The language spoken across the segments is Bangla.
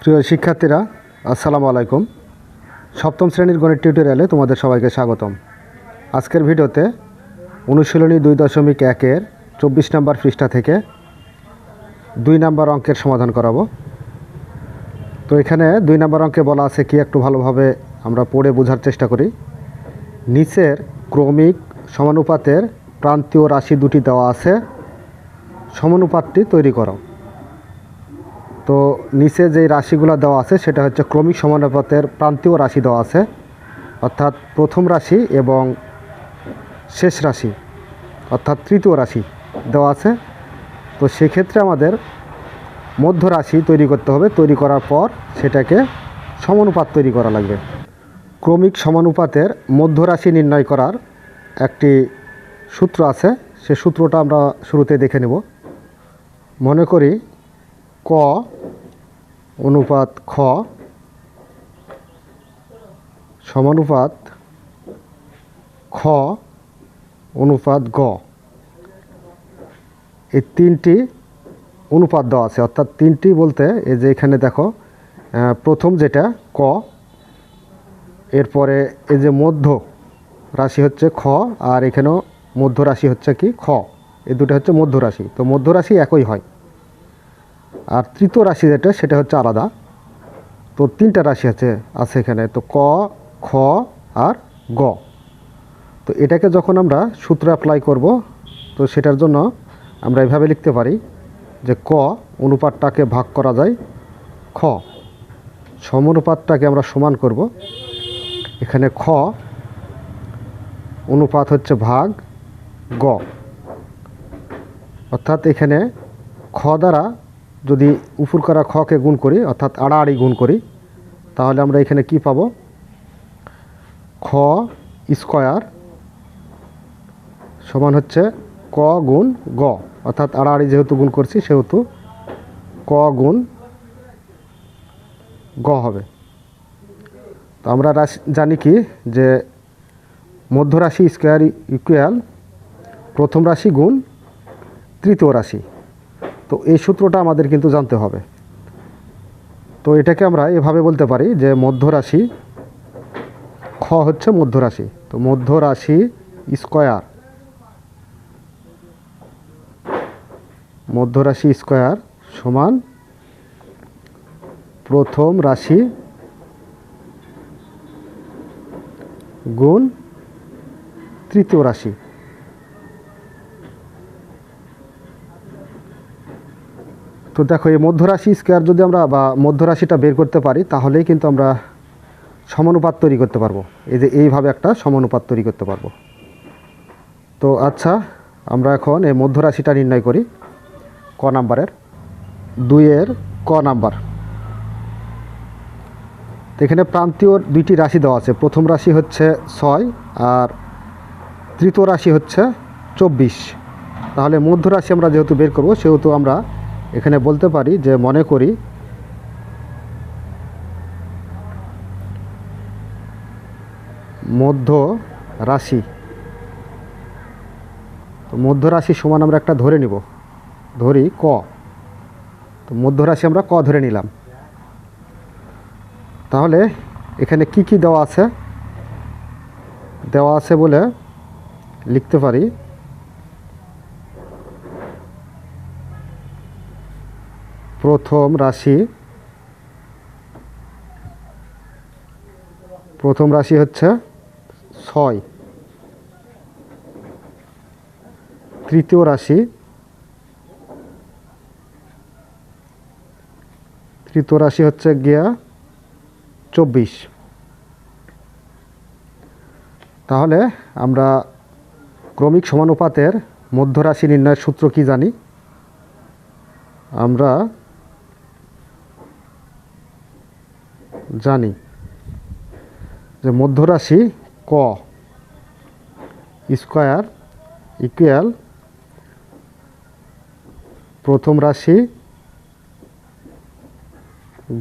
প্রিয় শিক্ষার্থীরা, আসসালামু আলাইকুম। সপ্তম শ্রেণির গণিত টিউটোরিয়ালে তোমাদের সবাইকে স্বাগতম। আজকের ভিডিওতে অনুশীলনী দুই দশমিক একের চব্বিশ নম্বর পৃষ্ঠা থেকে দুই নম্বর অঙ্কের সমাধান করাবো। তো এখানে দুই নম্বর অঙ্কে বলা আছে কি একটু ভালোভাবে আমরা পড়ে বোঝার চেষ্টা করি। নিচের ক্রমিক সমানুপাতের প্রান্তীয় রাশি দুটি দেওয়া আছে। সমানুপাতটি তৈরি করো। তো নিচে যেই রাশিগুলো দেওয়া আছে, সেটা হচ্ছে ক্রমিক সমানুপাতের প্রান্তীয় রাশি দেওয়া আছে, অর্থাৎ প্রথম রাশি এবং শেষ রাশি, অর্থাৎ তৃতীয় রাশি দেওয়া আছে। তো সেক্ষেত্রে আমাদের মধ্য রাশি তৈরি করতে হবে। তৈরি করার পর সেটাকে সমানুপাত তৈরি করা লাগবে। ক্রমিক সমানুপাতের মধ্য রাশি নির্ণয় করার একটি সূত্র আছে। সে সূত্রটা আমরা শুরুতে দেখে নেব। মনে করি ক, অনুপাত খ, সমানুপাত খ, অনুপাত গ। এই তিনটি অনুপাত দেওয়া আছে। অর্থাৎ তিনটি বলতে এই যে এখানে দেখো প্রথম যেটা ক, এরপরে এই যে মধ্য রাশি হচ্ছে খ, আর এখানেও মধ্য রাশি হচ্ছে কি? খ। এই দুটো হচ্ছে মধ্য রাশি। তো মধ্য রাশি একই হয়। আর তৃতীয় রাশি যেটা, সেটা হচ্ছে আলাদা। তো তিনটা রাশি আছে আছে এখানে। তো ক, খ আর গ। তো এটাকে যখন আমরা সূত্র অ্যাপ্লাই করব, তো সেটার জন্য আমরা এভাবে লিখতে পারি যে ক অনুপাতটাকে ভাগ করা যায়, খ সমানুপাতটাকে আমরা সমান করব। এখানে খ অনুপাত হচ্ছে ভাগ গ। অর্থাৎ এখানে খ দ্বারা যদি উপর করা খকে গুণ করি, অর্থাৎ আড়াআড়ি গুণ করি, তাহলে আমরা এখানে কি পাব? খ স্কোয়ার সমান হচ্ছে ক গুণ গ, অর্থাৎ আড়াআড়ি যেহেতু গুণ করছি, সেহেতু ক গুণ গ হবে। তো আমরা জানি কি যে মধ্য রাশি স্কোয়ার ইকুয়াল প্রথম রাশি গুণ তৃতীয় রাশি। তো এই সূত্রটা আমাদের কিন্তু জানতে হবে। তো এটাকে আমরা এভাবে বলতে পারি যে মধ্য রাশি খ হচ্ছে মধ্য রাশি তো মধ্য রাশি স্কয়ার। মধ্য রাশি স্কয়ার সমান প্রথম রাশি গুণ তৃতীয় রাশি। তো দেখো, এই মধ্যরাশি স্কোয়ার যদি আমরা বা মধ্যরাশিটা বের করতে পারি, তাহলেই কিন্তু আমরা সমানুপাত তৈরি করতে পারব। এই যে এইভাবে একটা সমানুপাত তৈরি করতে পারব। তো আচ্ছা আমরা এখন এই মধ্যরাশিটা নির্ণয় করি। ক নাম্বারের। দুইয়ের ক নাম্বার। এখানে প্রান্তীয় দুইটি রাশি দেওয়া আছে। প্রথম রাশি হচ্ছে ছয় আর তৃতীয় রাশি হচ্ছে চব্বিশ। তাহলে মধ্য রাশি আমরা যেহেতু বের করব, সেহেতু আমরা এখানে বলতে পারি যে মনে করি মধ্য রাশি। তো মধ্য রাশি সমান আমরা একটা ধরে নিব। ধরি ক। তো মধ্য রাশি আমরা ক ধরে নিলাম। তাহলে এখানে কি কি দেওয়া আছে? দেওয়া আছে বলে লিখতে পারি প্রথম রাশি। প্রথম রাশি হচ্ছে ছয়। তৃতীয় রাশি। তৃতীয় রাশি হচ্ছে গিয়া চব্বিশ। তাহলে আমরা ক্রমিক সমানুপাতের মধ্যরাশি নির্ণয়ের সূত্র কি জানি? আমরা জানি যে মধ্যরাশি ক স্কোয়ার ইকুয়াল প্রথম রাশি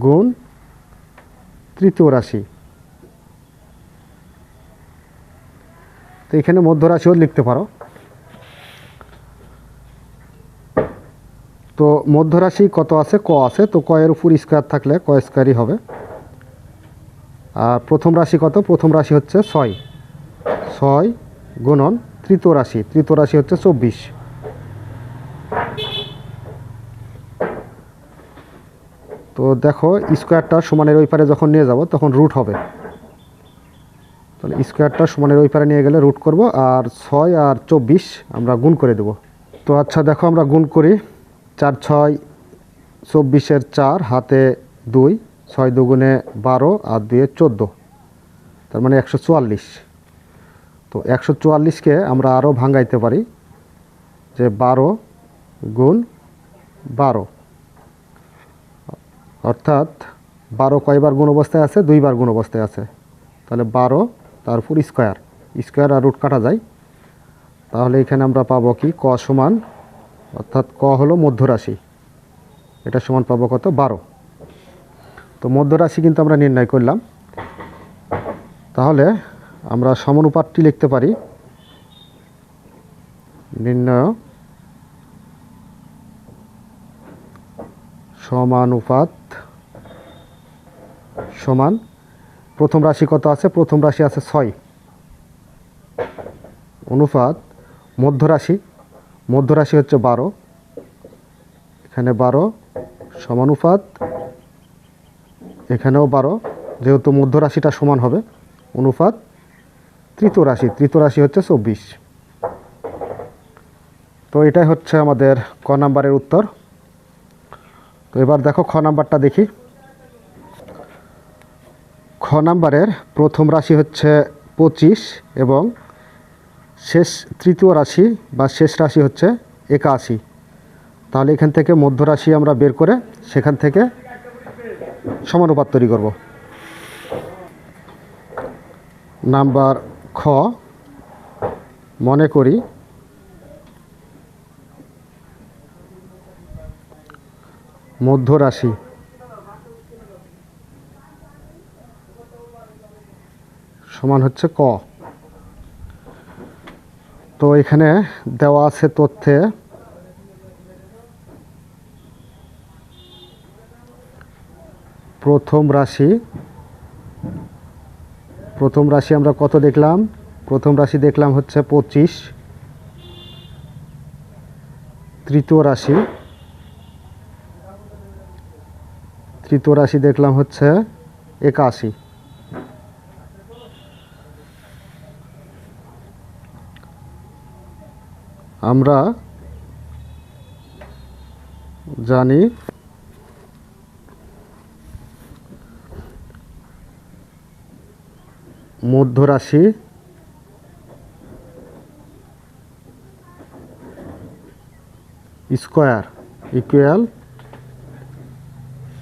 গুণ তৃতীয় রাশি। তো এখানে মধ্যরাশিও লিখতে পারো। তো মধ্যরাশি কত আছে? ক আছে। তো ক এর উপর স্কোয়ার থাকলে ক স্কোয়ারই হবে। প্রথম রাশি কত? প্রথম রাশি হচ্ছে ছয়। ছয় গুণন তৃতীয় রাশি। তৃতীয় রাশি হচ্ছে চব্বিশ। তো দেখো, স্কোয়ারটা সমানের ওই পারে যখন নিয়ে যাব, তখন রুট হবে। তাহলে স্কোয়ারটা সমানের ওই পারে নিয়ে গেলে রুট করব, আর ছয় আর চব্বিশ আমরা গুণ করে দেব। তো আচ্ছা দেখো আমরা গুণ করি। চার, ছয়, চব্বিশের চার, হাতে দুই ছয় দুগুণে বারো আর দুয়ে চোদ্দ। তার মানে একশো চুয়াল্লিশ। তো একশো চুয়াল্লিশকে আমরা আরও ভাঙাইতে পারি যে বারো গুণ বারো। অর্থাৎ বারো কয়বার গুণ অবস্থায় আছে? দুইবার গুণ অবস্থায় আছে। তাহলে বারো তারপর স্কোয়ার। স্কোয়ার আর রুট কাটা যায়। তাহলে এখানে আমরা পাবো কি? ক সমান, অর্থাৎ ক হলো মধ্যরাশি। এটা সমান পাবো কত? বারো। তো মধ্যরাশি কিন্তু আমরা নির্ণয় করলাম। তাহলে আমরা সমানুপাতটি লিখতে পারি। নির্ণয় সমানুপাত সমান প্রথম রাশি কত আছে? প্রথম রাশি আছে ছয়। অনুপাত মধ্যরাশি। মধ্যরাশি হচ্ছে বারো। এখানে বারো সমানুপাত এখানেও বারো, যেহেতু মধ্যরাশিটা সমান হবে, অনুপাত তৃতীয় রাশি তৃতীয় রাশি হচ্ছে চব্বিশ। তো এটাই হচ্ছে আমাদের ক নাম্বারের উত্তর। তো এবার দেখো খ নাম্বারটা দেখি। খ নাম্বারের প্রথম রাশি হচ্ছে পঁচিশ এবং শেষ তৃতীয় রাশি বা শেষ রাশি হচ্ছে একাশি। তাহলে এখান থেকে মধ্য রাশি আমরা বের করে সেখান থেকে সমানুপাত তৈরি করব। নাম্বার খ, মনে করি মধ্য রাশি সমান হচ্ছে ক। তো এখানে দেওয়া আছে তথ্যে প্রথম রাশি প্রথম রাশি আমরা কত দেখলাম? প্রথম রাশি দেখলাম হচ্ছে পঁচিশ। তৃতীয় রাশি তৃতীয় রাশি দেখলাম হচ্ছে একাশি। আমরা জানি মধ্যরাশি। স্কোয়ার ইকুয়াল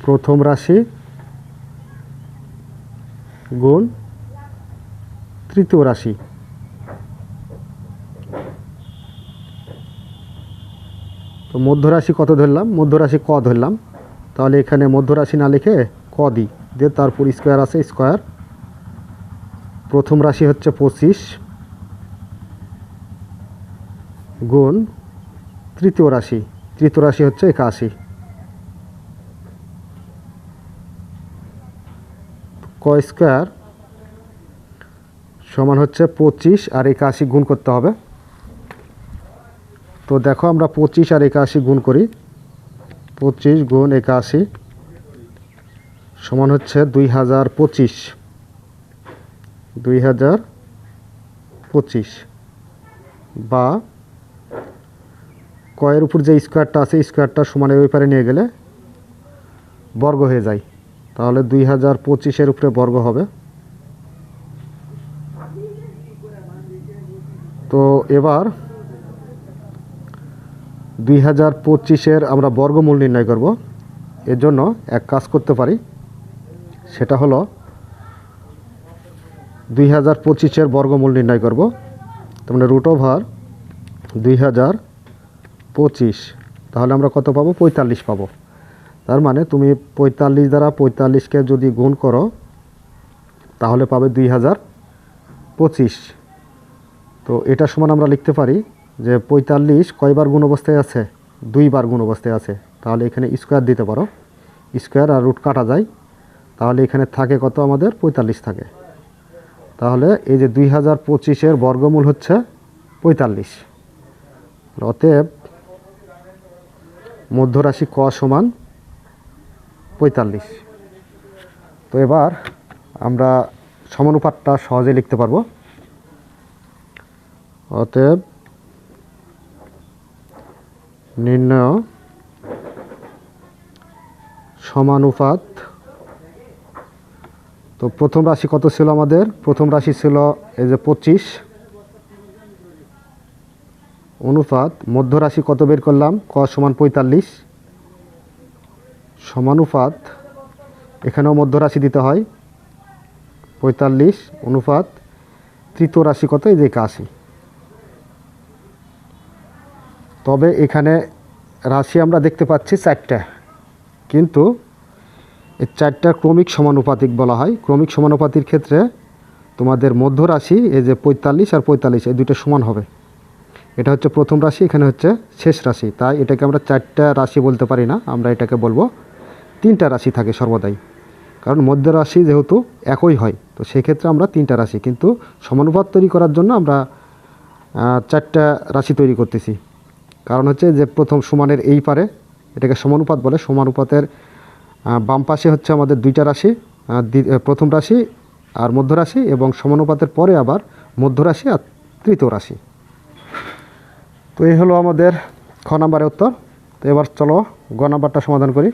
প্রথম রাশি গুণ তৃতীয় রাশি। তো মধ্যরাশি কত ধরলাম? মধ্যরাশি ক ধরলাম। তাহলে এখানে মধ্যরাশি না লিখে ক দিই। দিয়ে তারপর স্কোয়ার আছে, স্কোয়ার প্রথম রাশি হচ্ছে পঁচিশ। গুণ তৃতীয় রাশি। তৃতীয় রাশি হচ্ছে একাশি। ক স্কোয়ার? সমান হচ্ছে পঁচিশ আর একাশি গুণ করতে হবে। তো দেখো আমরা পঁচিশ আর একাশি গুণ করি। পঁচিশ গুণ একাশি সমান হচ্ছে দুই হাজার পঁচিশ। দুই হাজার পঁচিশ বা কয়ের উপর যে স্কোয়ারটা আছে, স্কোয়ারটা সমানের ওই পারে নিয়ে গেলে বর্গ হয়ে যায়। তাহলে দুই হাজার পঁচিশের উপরে বর্গ হবে। তো এবার দুই হাজার পঁচিশের আমরা বর্গমূল নির্ণয় করব। এর জন্য এক কাজ করতে পারি। সেটা হলো দুই হাজার পঁচিশের বর্গমূল নির্ণয় করব। তার মানে রুট ওভার দুই হাজার পঁচিশ। তাহলে আমরা কত পাবো? পঁয়তাল্লিশ পাবো। তার মানে তুমি পঁয়তাল্লিশ দ্বারা পঁয়তাল্লিশকে যদি গুণ করো, তাহলে পাবে দুই হাজার পঁচিশ। তো এটা সমান আমরা লিখতে পারি যে পঁয়তাল্লিশ কয়বার গুণ অবস্থায় আছে? দুইবার গুণ অবস্থায় আছে। তাহলে এখানে স্কোয়ার দিতে পারো। স্কোয়ার আর রুট কাটা যায়। তাহলে এখানে থাকে কত আমাদের? পঁয়তাল্লিশ থাকে। তাহলে এই যে দুই হাজার পঁচিশের বর্গমূল হচ্ছে পঁয়তাল্লিশ। অতএব মধ্যরাশি ক সমান পঁয়তাল্লিশ। তো এবার আমরা সমানুপাতটা সহজে লিখতে পারব। অতএব নির্ণয় সমানুপাত তো প্রথম রাশি কত ছিল আমাদের? প্রথম রাশি ছিল এই যে পঁচিশ। অনুপাত, মধ্য রাশি কত বের করলাম? ক সমান পঁয়তাল্লিশ। সমানুপাত, এখানেও মধ্য রাশি দিতে হয়। পঁয়তাল্লিশ, অনুপাত, তৃতীয় রাশি কত? এই যে একাশি। তবে এখানে রাশি আমরা দেখতে পাচ্ছি চারটা। কিন্তু এই চারটা ক্রমিক সমানুপাতিক বলা হয়। ক্রমিক সমানুপাতির ক্ষেত্রে তোমাদের মধ্য রাশি, এই যে পঁয়তাল্লিশ আর পঁয়তাল্লিশ, এই দুটো সমান হবে। এটা হচ্ছে প্রথম রাশি, এখানে হচ্ছে শেষ রাশি। তাই এটাকে আমরা চারটা রাশি বলতে পারি না, আমরা এটাকে বলব তিনটা রাশি থাকে সর্বদাই। কারণ মধ্য রাশি যেহেতু একই হয়, তো সেক্ষেত্রে আমরা তিনটা রাশি। কিন্তু সমানুপাত তৈরি করার জন্য আমরা চারটা রাশি তৈরি করতেছি। কারণ হচ্ছে যে প্রথম সমানের এই পারে, এটাকে সমানুপাত বলে, সমানুপাতের বাম পাশে হচ্ছে আমাদের দুইটা রাশি প্রথম রাশি আর মধ্য রাশি এবং সমানুপাতের পরে আবার মধ্য রাশি আর তৃতীয় রাশি। তো এই হলো আমাদের খ নাম্বারের উত্তর। তো এবার চলো গ নাম্বারটা সমাধান করি।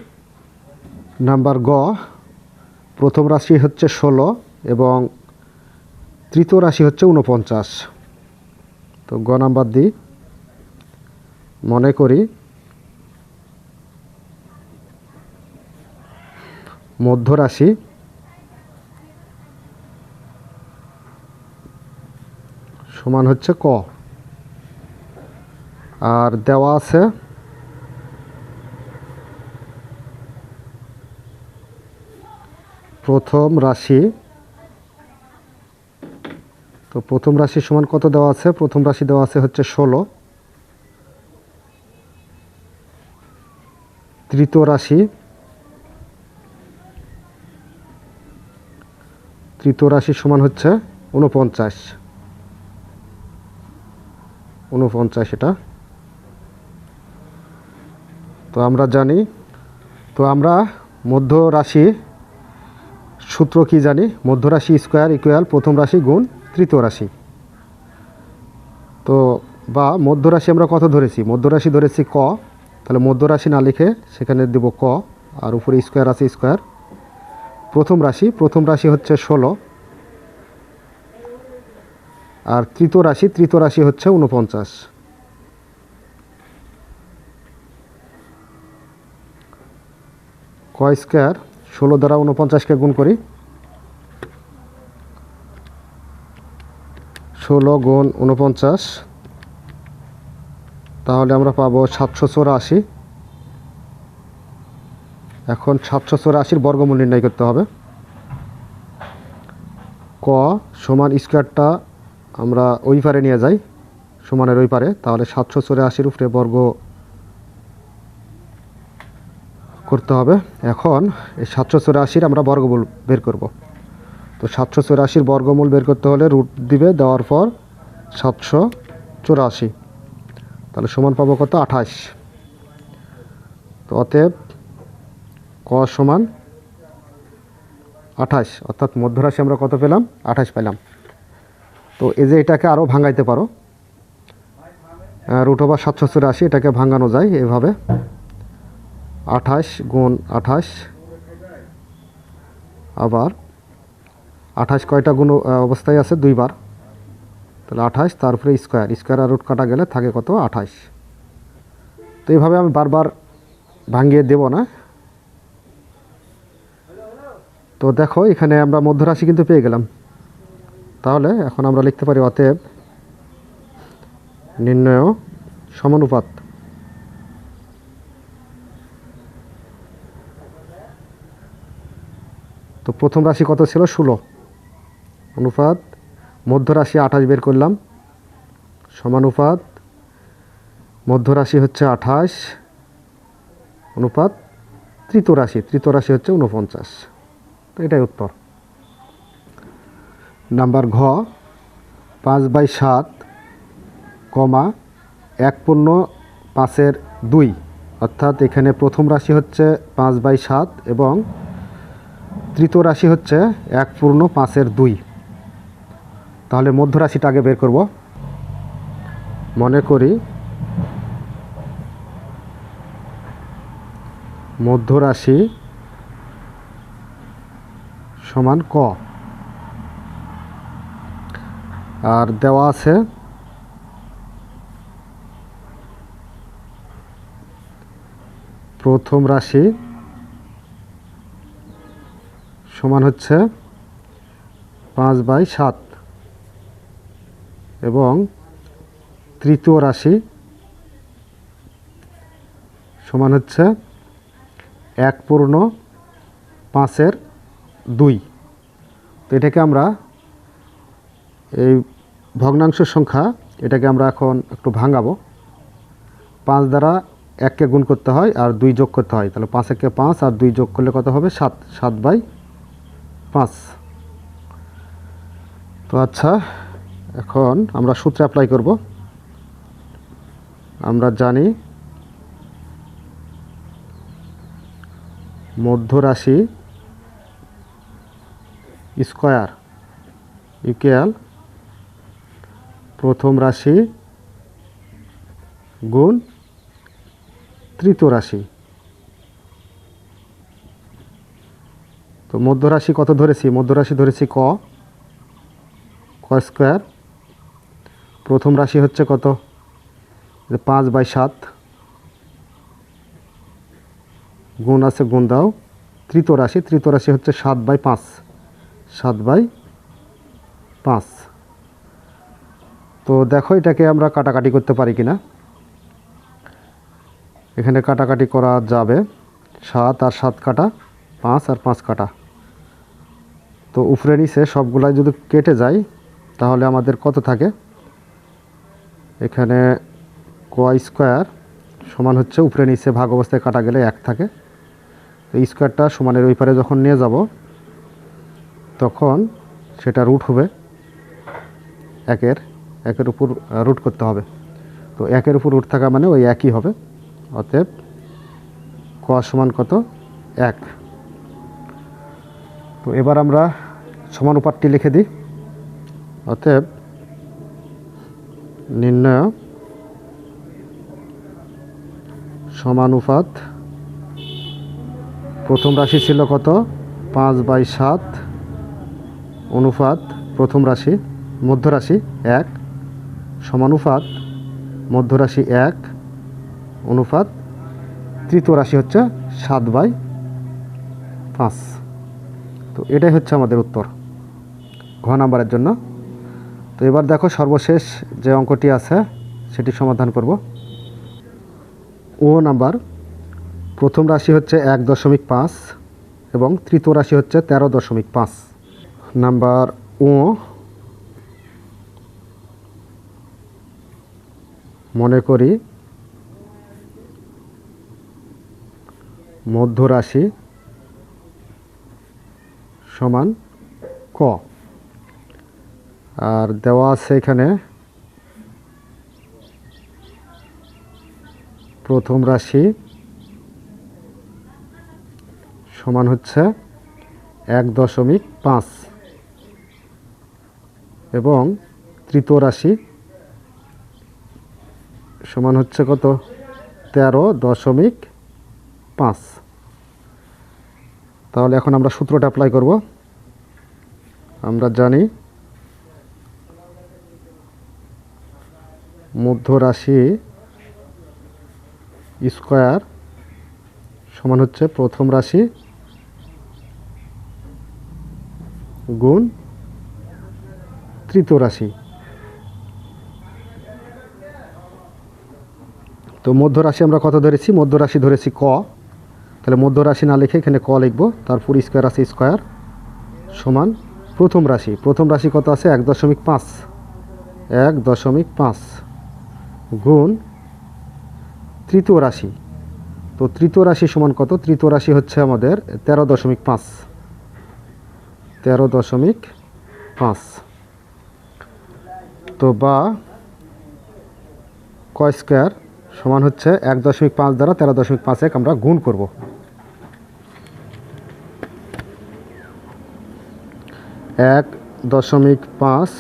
নাম্বার গ, প্রথম রাশি হচ্ছে ষোলো এবং তৃতীয় রাশি হচ্ছে উনপঞ্চাশ তো গ নাম্বার দিই মনে করি মধ্য রাশি সমান হচ্ছে ক। আর দেওয়া আছে প্রথম রাশি। তো প্রথম রাশি সমান কত দেওয়া আছে? প্রথম রাশি দেওয়া আছে হচ্ছে ষোলো। তৃতীয় রাশি তৃতীয় রাশি সমান হচ্ছে উনপঞ্চাশ উনপঞ্চাশ এটা। তো আমরা জানি, তো আমরা মধ্য রাশি সূত্র কি জানি? মধ্য রাশি স্কোয়ার ইকুয়াল প্রথম রাশি গুণ তৃতীয় রাশি। তো বা মধ্য রাশি আমরা কত ধরেছি? মধ্য রাশি ধরেছি ক, তাহলে মধ্য রাশি না লিখে সেখানে দেব ক, আর উপরে স্কোয়ার আছে স্কোয়ার। প্রথম রাশি প্রথম রাশি হচ্ছে ষোলো। আর তৃতীয় রাশি তৃতীয় রাশি হচ্ছে উনপঞ্চাশ ক স্কোয়ার, ষোলো দ্বারা উনপঞ্চাশকে গুণ করি। ষোলো গুণ উনপঞ্চাশ তাহলে আমরা পাবো সাতশো চৌরাশি। এখন সাতশো চৌরাশির বর্গমূল নির্ণয় করতে হবে। ক সমান স্কোয়ারটা আমরা ওই পারে নিয়ে যাই, সমানের ওই পারে, তাহলে সাতশো চৌরাশির উপরে বর্গ করতে হবে। এখন এই সাতশো চৌরাশির আমরা বর্গমূল বের করব। তো সাতশো চৌরাশির বর্গমূল বের করতে হলে রুট দিবে দেওয়ার পর সাতশো চৌরাশি। তাহলে সমান পাবো কত? আঠাশ। তো অতএব ক সমান আঠাশ, অর্থাৎ মধ্যরাশি আমরা কত পেলাম? আঠাশ পেলাম। তো এই যে এটাকে আরও ভাঙাইতে পারো রুট ওভার সাতশো চুরাশি, এটাকে ভাঙানো যায় এভাবে। আঠাশ গুণ আঠাশ, আবার আঠাশ কয়টা গুণ অবস্থায় আছে? দুইবার। তাহলে আঠাশ, তারপরে স্কোয়ার। স্কোয়ার আর রুট কাটা গেলে থাকে কত? আঠাশ। তো এইভাবে আমি বারবার ভাঙিয়ে দেব না। তো দেখো, এখানে আমরা মধ্যরাশি কিন্তু পেয়ে গেলাম। তাহলে এখন আমরা লিখতে পারি অতএব নির্ণয় সমানুপাত। তো প্রথম রাশি কত ছিল? ষোলো। অনুপাত মধ্য রাশি আঠাশ বের করলাম। সমানুপাত মধ্য রাশি হচ্ছে আঠাশ। অনুপাত, তৃতীয় রাশি তৃতীয় রাশি হচ্ছে উনপঞ্চাশ তো এটাই উত্তর। নাম্বার ঘ, পাঁচ বাই সাত, কমা এক পূর্ণ পাঁচের দুই। অর্থাৎ এখানে প্রথম রাশি হচ্ছে পাঁচ বাই সাত এবং তৃতীয় রাশি হচ্ছে এক পূর্ণ পাঁচের দুই। তাহলে মধ্য রাশিটা আগে বের করব। মনে করি মধ্য রাশি সমান ক। আর দেওয়া আছে প্রথম রাশি সমান হচ্ছে পাঁচ বাই সাত এবং তৃতীয় রাশি সমান হচ্ছে এক পূর্ণ পাঁচের দুই। তো এটাকে আমরা এই ভগ্নাংশ সংখ্যা, এটাকে আমরা এখন একটু ভাঙাবো। পাঁচ দ্বারা এককে গুণ করতে হয় আর দুই যোগ করতে হয়। তাহলে পাঁচ একে পাঁচ আর দুই যোগ করলে কত হবে? সাত সাত বাই পাঁচ। তো আচ্ছা এখন আমরা সূত্রে অ্যাপ্লাই করব। আমরা জানি মধ্য রাশি স্কোয়ার ইকুয়াল প্রথম রাশি গুণ তৃতীয় রাশি। তো মধ্য রাশি কত ধরেছি? মধ্য রাশি ধরেছি ক। ক স্কোয়ার। প্রথম রাশি হচ্ছে কত? পাঁচ বাই সাত। গুণ আছে, গুণ দাও। তৃতীয় রাশি তৃতীয় রাশি হচ্ছে সাত বাই পাঁচ। সাত বাই পাঁচ। তো দেখো এটাকে আমরা কাটাকাটি করতে পারি কিনা এখানে কাটাকাটি করা যাবে সাত আর সাত কাটা, পাঁচ আর পাঁচ কাটা। তো উপরে নিচে সবগুলাই যদি কেটে যায়, তাহলে আমাদের কত থাকে? এখানে কোয়াই স্কোয়ার সমান হচ্ছে উপরে নিচে ভাগ অবস্থায় কাটা গেলে এক থাকে। তো স্কোয়ারটা সমানের ওই পারে যখন নিয়ে যাব তখন সেটা রুট হবে, একের একের উপর রুট করতে হবে। তো একের উপর রুট থাকা মানে ওই একই হবে, অতএব ক সমান কত? এক। তো এবার আমরা সমান সমানুপাতটি লিখে দিই। অতএব নির্ণয় সমানুপাত প্রথম রাশি ছিল কত? পাঁচ বাই সাত। অনুপাত প্রথম রাশি, মধ্য রাশি এক, সমানুপাত মধ্য রাশি এক, অনুপাত তৃতীয় রাশি হচ্ছে সাত বাই পাঁচ। তো এটাই হচ্ছে আমাদের উত্তর ঘ নাম্বারের জন্য। তো এবার দেখো সর্বশেষ যে অঙ্কটি আছে, সেটি সমাধান করব। ও নাম্বার, প্রথম রাশি হচ্ছে এক দশমিক পাঁচ এবং তৃতীয় রাশি হচ্ছে তেরো দশমিক পাঁচ। নাম্বার ও মনে করি মধ্য রাশি সমান ক। আর দেওয়া আছে এখানে প্রথম রাশি সমান হচ্ছে এক দশমিক পাঁচ। এবং তৃতীয় রাশি সমান হচ্ছে কত? তেরো দশমিক পাঁচ। তাহলে এখন আমরা সূত্রটা অ্যাপ্লাই করব। আমরা জানি মধ্য রাশি স্কোয়ার সমান হচ্ছে প্রথম রাশি গুণ তৃতীয় রাশি। তো মধ্য রাশি আমরা কত ধরেছি, মধ্য রাশি ধরেছি ক। তাহলে মধ্য রাশি না লিখে এখানে ক লিখব, তারপর স্কোয়ার আছে স্কোয়ার সমান প্রথম রাশি। প্রথম রাশি কত আছে? এক দশমিক পাঁচ। এক দশমিক পাঁচ গুণ তৃতীয় রাশি। তো তৃতীয় রাশি সমান কত? তৃতীয় রাশি হচ্ছে আমাদের তেরো দশমিক পাঁচ। তেরো দশমিক পাঁচ। তো বা কয় স্কোয়ার সমান হচ্ছে এক দশমিক পাঁচ দ্বারা তেরো দশমিক পাঁচ এক আমরা গুণ করব। এক দশমিক পাঁচ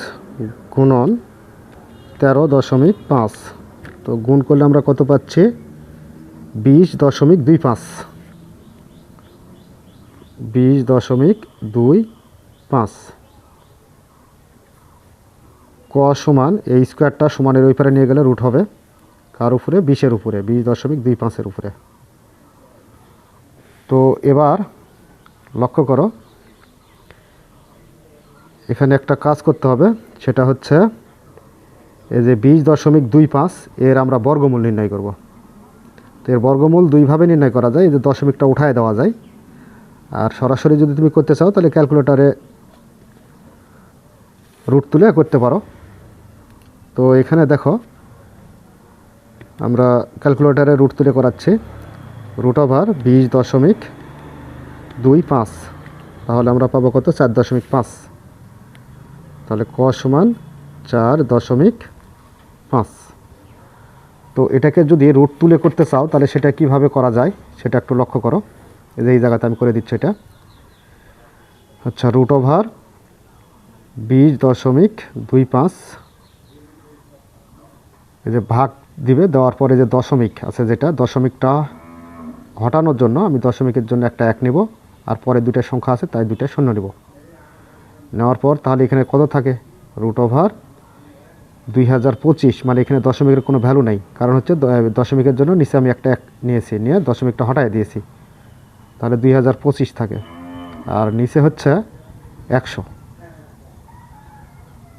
গুণন তেরো দশমিক পাঁচ। তো গুণ করলে আমরা কত পাচ্ছি? বিশ দশমিক দুই পাঁচ। বিশ দশমিক দুই পাঁচ। ক সমান, এই স্কোয়ারটা সমানের ওই পারে নিয়ে গেলে রুট হবে। কার উপরে? বিশের উপরে, বিশ দশমিক দুই পাঁচের উপরে। তো এবার লক্ষ্য করো, এখানে একটা কাজ করতে হবে, সেটা হচ্ছে এই যে বিশ দশমিক দুই পাঁচ, এর আমরা বর্গমূল নির্ণয় করব। তো এর বর্গমূল দুইভাবে নির্ণয় করা যায়, এই যে দশমিকটা উঠায় দেওয়া যায়। আর সরাসরি যদি তুমি করতে চাও, তাহলে ক্যালকুলেটারে রুট তুলে করতে পারো। তো এখানে দেখো, আমরা ক্যালকুলেটারে রুট তুলে করাচ্ছি। রুট ওভার বিশ দশমিক দুই পাঁচ। তাহলে আমরা পাবো কত? চার দশমিক পাঁচ। তাহলে ক সমান চার দশমিক পাঁচ। তো এটাকে যদি রুট তুলে করতে চাও, তাহলে সেটা কীভাবে করা যায়? সেটা একটু লক্ষ্য করো। এই যে এই জায়গাতে আমি করে দিচ্ছি এটা। আচ্ছা রুট ওভার বিশ দশমিক দুই পাঁচ। এই যে ভাগ দিবে, দেওয়ার পরে যে দশমিক আছে যেটা, দশমিকটা হটানোর জন্য আমি দশমিকের জন্য একটা এক নেব, আর পরে দুটো সংখ্যা আছে তাই দুটো শূন্য নেব। নেওয়ার পর তাহলে এখানে কত থাকে? রুট ওভার দুই হাজার পঁচিশ মানে এখানে দশমিকের কোনো ভ্যালু নেই। কারণ হচ্ছে দশমিকের জন্য নিচে আমি একটা এক নিয়েছি, নিয়ে দশমিকটা হটাই দিয়েছি। তাহলে দুই হাজার পঁচিশ থাকে। আর নিচে হচ্ছে একশো।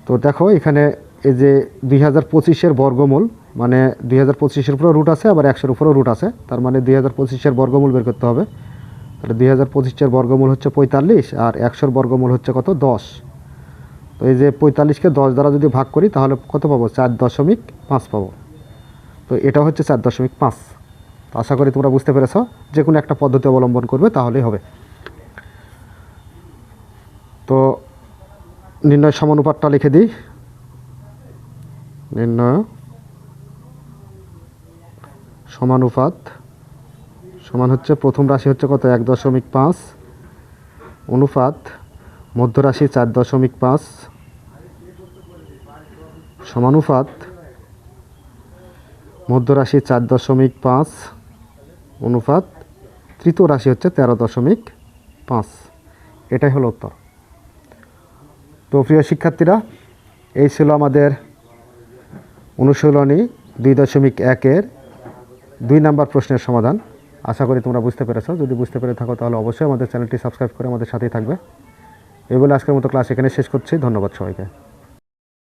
তো দেখো এখানে এই যে দুই হাজার পঁচিশের বর্গমূল মানে দুই হাজার পঁচিশের উপরেও রুট আছে, আবার একশোর উপরেও রুট আছে। তার মানে দুই হাজার পঁচিশের বর্গমূল বের করতে হবে। তাহলে দুই হাজার পঁচিশের বর্গমূল হচ্ছে পঁয়তাল্লিশ, আর একশোর বর্গমূল হচ্ছে কত? দশ। তো এই যে পঁয়তাল্লিশকে দশ দ্বারা যদি ভাগ করি, তাহলে কত পাবো? চার দশমিক পাঁচ পাবো। তো এটা হচ্ছে চার দশমিক পাঁচ। তো আশা করি তোমরা বুঝতে পেরেছ, যে কোনো একটা পদ্ধতি অবলম্বন করবে, তাহলেই হবে। তো নির্ণয় সমানুপাতটা লিখে দিই। নির্ণয়। সমানুপাত। সমান হচ্ছে প্রথম রাশি হচ্ছে কত? এক দশমিক পাঁচ। অনুপাত, মধ্য রাশি চার দশমিক পাঁচ। সমানুপাত, মধ্য রাশি চার দশমিক পাঁচ। অনুপাত, তৃতীয় রাশি হচ্ছে তেরো দশমিক পাঁচ। এটাই হলো উত্তর। তো প্রিয় শিক্ষার্থীরা, এই ছিল আমাদের অনুশীলনী দুই দশমিক একের দুই নাম্বার প্রশ্নের সমাধান। আশা করি তোমরা বুঝতে পেরেছ। যদি বুঝতে পেরে থাকো তাহলে অবশ্যই আমাদের চ্যানেলটি সাবস্ক্রাইব করে আমাদের সাথেই থাকবে। এগুলো আজকের মতো ক্লাস এখানে শেষ করছি। ধন্যবাদ সবাইকে।